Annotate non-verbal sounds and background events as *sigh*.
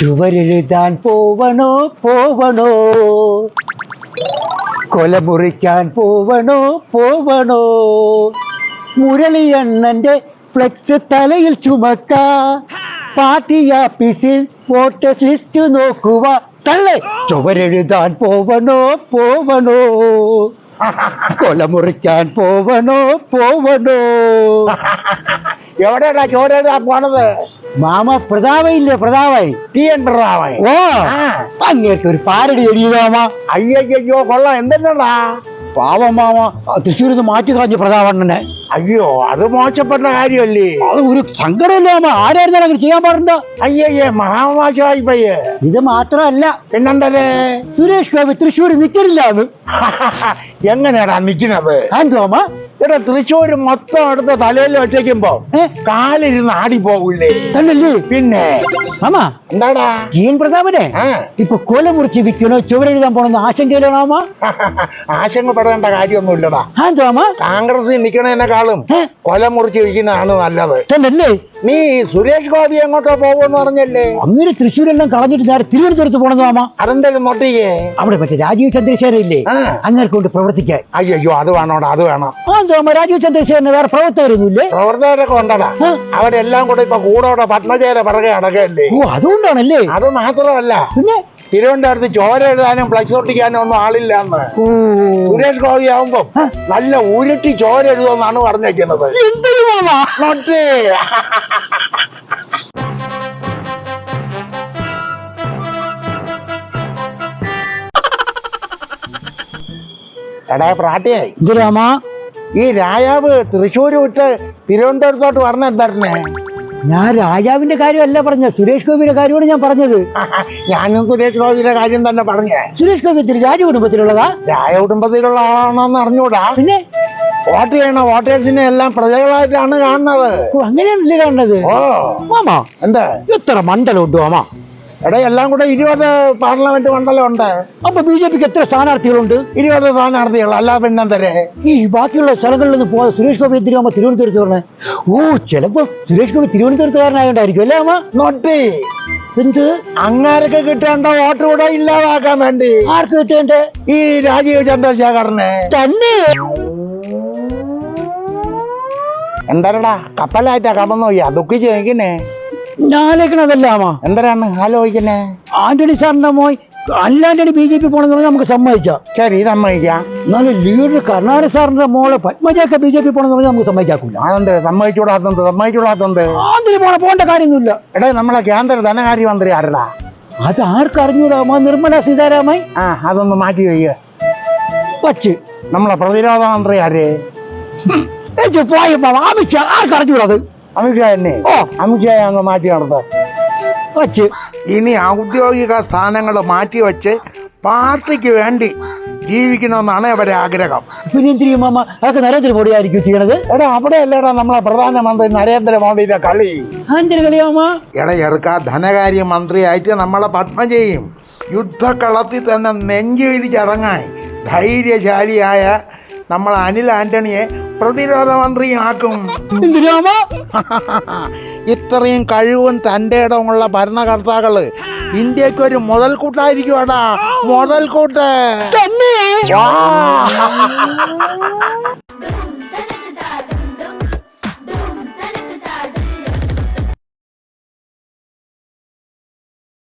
ചുവരെഴുതാൻ പോവണോ പോവണോ? കൊല മുറിക്കാൻ പോവണോ പോവണോ? മുരളിയണ്ണന്റെ ഫ്ലെക്സ് തലയിൽ ചുമക്ക. പാർട്ടി ആഫീസിൽ വോട്ടേഴ്സ് ലിസ്റ്റ് നോക്കുക. തള്ളേ! ചുവരെഴുതാൻ പോവണോ പോവണോ? കൊല മുറിക്കാൻ പോവണോ? പോവണോ? എവിടെയാ ചോരെഴുതാ പോണത്? മാമ പ്രതാപയില്ലേ പ്രതാപായി ടി എൻ പ്രതാപൻ ഓ ആ. അങ്ങേർക്ക് ഒരു പാരടി എഴുതിയതാമ അയ്യോ കൊള്ളാം. എന്തെന്നാ പാവം മാമ തൃശ്ശൂരിൽ നിന്ന് മാറ്റി കളഞ്ഞു പ്രതാപണ്ണനെ. അയ്യോ അത് മോശപ്പെട്ട കാര്യമല്ലേ? അത് ഒരു സങ്കടമല്ലേ ആരായിരുന്നാലും അങ്ങനെ ചെയ്യാൻ പാടില്ല അയ്യയ്യേ മഹാമോശമായി പയ്യേ ഇത് മാത്രമല്ല. പിന്നെന്തല്ലേ? സുരേഷ് ഗോപി തൃശ്ശൂർ നിൽക്കണില്ല അത് *laughs* എങ്ങനെയാടാ നിക്കുന്നത് എന്തോമ ഇവിടെ തൃശ്ശൂര് മൊത്തം എടുത്ത് തലയിൽ വെച്ചേക്കുമ്പോ? കാലിരുന്ന് ആടി പോകൂലേ തന്നല്ലേ പിന്നെ? ആമാ എന്താടാ? ജീൻ പ്രതാപനെ? ഇപ്പൊ കൊല മുറിച്ച് വിൽക്കണോ ചുവരെഴുതാൻ പോണെന്ന് ആശങ്കയിലാണോ *laughs* ആശങ്കപ്പെടേണ്ട കാര്യമൊന്നുമില്ലടാ. എന്തോ മാമ കോൺഗ്രസിൽ നിൽക്കണതിനേക്കാളും ഏ? കൊല മുറിച്ച് ഇരിക്കുന്നതാണ് നല്ലത്. തന്നല്ലേ നീ സുരേഷ് ഗോപി എങ്ങോട്ടോ പോകുമെന്ന് പറഞ്ഞല്ലേ? അങ്ങനെ തൃശ്ശൂരെല്ലാം കളഞ്ഞിട്ട് നേരെ തിരുവനന്തപുരത്ത് പോണെന്ന് മാമ. അതെന്തായാലും നോട്ടിയേ അവിടെ മറ്റേ രാജീവ് ചന്ദ്രശേഖരൻ ഇല്ലേ. അങ്ങനെ കൊണ്ട് പ്രവർത്തിക്കാൻ. അയ്യോ അത് വേണോടാ അത് വേണം. രാജീവ് ചന്ദ്രശേഖരന് വേറെ പ്രവർത്തകരൊന്നുമില്ലേ? പ്രവർത്തകരൊക്കെ ഉണ്ടടാ. അവരെല്ലാം കൂടെ ഇപ്പൊ കൂടോടെ പത്മജയുടെ പിറകെ അടക്കല്ലേ ഓ അതുകൊണ്ടാണല്ലേ? അത് മാത്രമല്ല. പിന്നെ? തിരുവനന്തപുരത്ത് ചോര എഴുതാനും ഫ്ലക്സ് ഒട്ടിക്കാനും ഒന്നും ആളില്ല എന്ന്. സുരേഷ് ഗോപി ആവുമ്പോ നല്ല ഉരുട്ടി ചോര എഴുതുമെന്നാണ് പറഞ്ഞേക്കുന്നത്. എടാ പ്രാട്ടിയായി മാമ? ഈ രാജാവ് തൃശ്ശൂർ വിട്ട് തിരുവനന്തപുരത്തോട്ട് പറഞ്ഞ എന്തായിരുന്നേ? ഞാൻ രാജാവിന്റെ കാര്യമല്ല പറഞ്ഞ സുരേഷ് ഗോപിയുടെ കാര്യമാണ് ഞാൻ പറഞ്ഞത്. *laughs* ഞാനും സുരേഷ് ഗോപിയുടെ കാര്യം തന്നെ പറഞ്ഞേ. സുരേഷ് ഗോപി ഇത്തിരി രാജ കുടുംബത്തിലുള്ളതാ? രാജ കുടുംബത്തിലുള്ള ആളാണോന്ന് അറിഞ്ഞൂടാ. പിന്നെ? വോട്ട് ചെയ്യണ വോട്ടേഴ്സിനെ എല്ലാം പ്രജകളായിട്ടാണ് കാണുന്നത്. അങ്ങനെയാണല്ലേ കാണുന്നത്? ഓ. മാമാ എന്താ? എത്ര മണ്ഡലം ഉണ്ട് മാമ? എടാ എല്ലാം കൂടെ ഇരുപത് പാർലമെന്റ് മണ്ഡലം ഉണ്ട്. അപ്പൊ ബി ജെ പിക്ക് എത്ര സ്ഥാനാർത്ഥികളുണ്ട്? ഇരുപത് സ്ഥാനാർത്ഥികൾ അല്ലാ തരേ ഈ ബാക്കിയുള്ള സ്ഥലങ്ങളിൽ നിന്ന് പോകാതെ സുരേഷ് ഗോപി എന്തിനു തിരുവനന്തപുരത്ത് പറഞ്ഞേ ഓ ചിലപ്പോ സുരേഷ് ഗോപി തിരുവനന്തപുരത്തുകാരനായോണ്ടായിരിക്കും അല്ലേ അമ്മ? നോട്ടേ. എന്ത്? അങ്ങാരൊക്കെ കിട്ടേണ്ട വോട്ട് കൂടെ ഇല്ലാതാക്കാൻ വേണ്ടി. ആർക്ക് കിട്ടേണ്ടേ? ഈ രാജീവ് ചന്ദ്രശേഖറിനെ തന്നെ. എന്താടാ കപ്പലായിട്ടാ കടന്നു പോയി. ദുഃഖിച്ച് നിൽക്കുന്നേ ഞാനേക്കണതല്ല മാമ എന്തരാണ് ആലോചിക്കുന്നേ ആന്റണി സാറിന്റെ മോൻ അല്ലാന്റണി ബി ജെ പി പോണെന്ന് പറഞ്ഞാൽ നമുക്ക് സമ്മതിക്കാം. ശരി സമ്മതിക്കാം. എന്നാലും ലീഡർ കർണാടക സാറിന്റെ മോളെ പത്മജയൊക്കെ ബി ജെ പി പോണെന്ന് പറഞ്ഞാൽ നമുക്ക് സമ്മതിക്കാക്കൂല. അതുണ്ട്. സമ്മതിച്ചൂടാത്തത് സമ്മതിച്ചൂടാത്തത് ആന്റണി പോണ പോകേണ്ട കാര്യമൊന്നുമില്ല. എടാ നമ്മളെ കേന്ദ്ര ധനകാര്യമന്ത്രി ആരടാ? അത് ആർക്കറിഞ്ഞൂടാമ നിർമ്മല സീതാരാമൻ. ആ അതൊന്ന് മാറ്റി വയ്യ. വച്ച്. നമ്മളെ പ്രതിരോധ മന്ത്രി ആര്? പോയി ആർക്കറിഞ്ഞൂടാ അത്? അമിത്ഷാ തന്നെ ഓ. അമിത്ഷാ അങ്ങ് മാറ്റി നടത്ത വച്ച്. ഇനി ഔദ്യോഗിക സ്ഥാനങ്ങൾ മാറ്റി വെച്ച് പാർട്ടിക്ക് വേണ്ടി ജീവിക്കണമെന്നാണ് അവരുടെ ആഗ്രഹം. പിന്നെ എന്തിനും മാമ? അതൊക്കെ നരേന്ദ്രമോദി ആയിരിക്കും ചെയ്യണത്? എടാ അവിടെ അല്ലേടാ നമ്മളെ പ്രധാനമന്ത്രി നരേന്ദ്രമോദിയുടെ കളി? കളിയാമ എടാ ചെറുക്ക ധനകാര്യ മന്ത്രിയായിട്ട് നമ്മളെ പത്മജയും യുദ്ധക്കളത്തിൽ തന്നെ നെഞ്ചു വിരിച്ചിറങ്ങാൻ ധൈര്യശാലിയായ നമ്മൾ അനിൽ ആന്റണിയെ പ്രതിരോധ മന്ത്രിയാക്കും ഇത്രയും കഴിവും തന്റെ ഇടമുള്ള ഭരണകർത്താക്കൾ ഇന്ത്യയ്ക്ക് ഒരു മുതൽക്കൂട്ടായിരിക്കുവാടാ. മുതൽക്കൂട്ട്.